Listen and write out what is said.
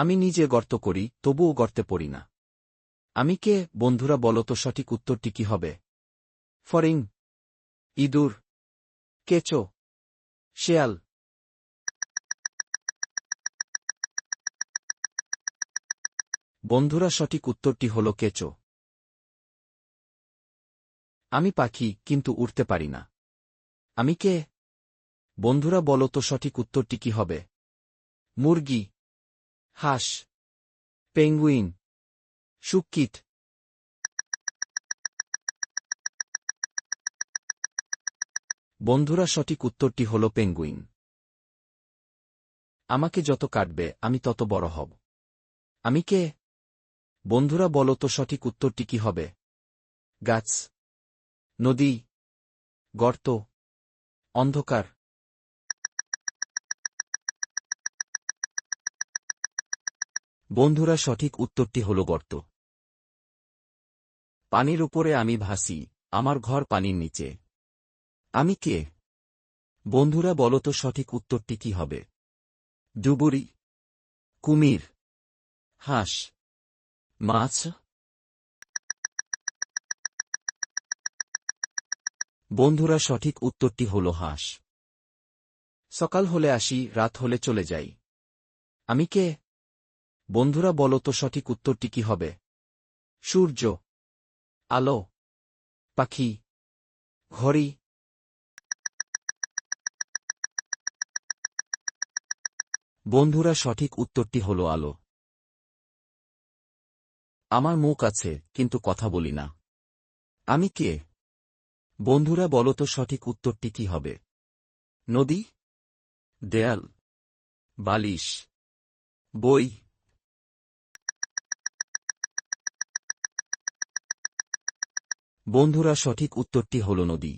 আমি নিজে গর্ত করি, তবুও গর্তে পড়ি না। আমি কে? বন্ধুরা, বলো তো সঠিক উত্তরটি কি হবে? ফরিং। ইঁদুর। কেচো। শেয়াল। বন্ধুরা, সঠিক উত্তরটি হল কেচো। আমি পাখি, কিন্তু উড়তে পারি না। আমি কে? বন্ধুরা, বলো তো সঠিক উত্তরটি কি হবে? মুরগি। হাঁস পেঙ্গুইন সুক্কিট বন্ধুরা, সঠিক উত্তরটি হল পেঙ্গুইন আমাকে যত কাটবে, আমি তত বড় হব। আমি কে? বন্ধুরা, বলো তো সঠিক উত্তরটি কি হবে? গাছ, নদী, গর্ত, অন্ধকার। বন্ধুরা, সঠিক উত্তরটি হল গর্ত। পানির উপরে আমি ভাসি, আমার ঘর পানির নিচে। আমি কে? বন্ধুরা, বলো তো সঠিক উত্তরটি কি হবে? ডুবুরি, কুমির, হাঁস, মাছ। বন্ধুরা, সঠিক উত্তরটি হল হাঁস। সকাল হলে আসি, রাত হলে চলে যাই। আমি কে? বন্ধুরা বলো তো সঠিক উত্তরটি কি হবে? সূর্য, আলো, পাখি, ঘড়ি, বন্ধুরা সঠিক উত্তরটি হল আলো। আমার মুখ আছে, কিন্তু কথা বলি না। আমি কে? বন্ধুরা বলো তো সঠিক উত্তরটি কি হবে? নদী, দেয়াল, বালিশ, বই বন্ধুরা সঠিক উত্তরটি হল নদী।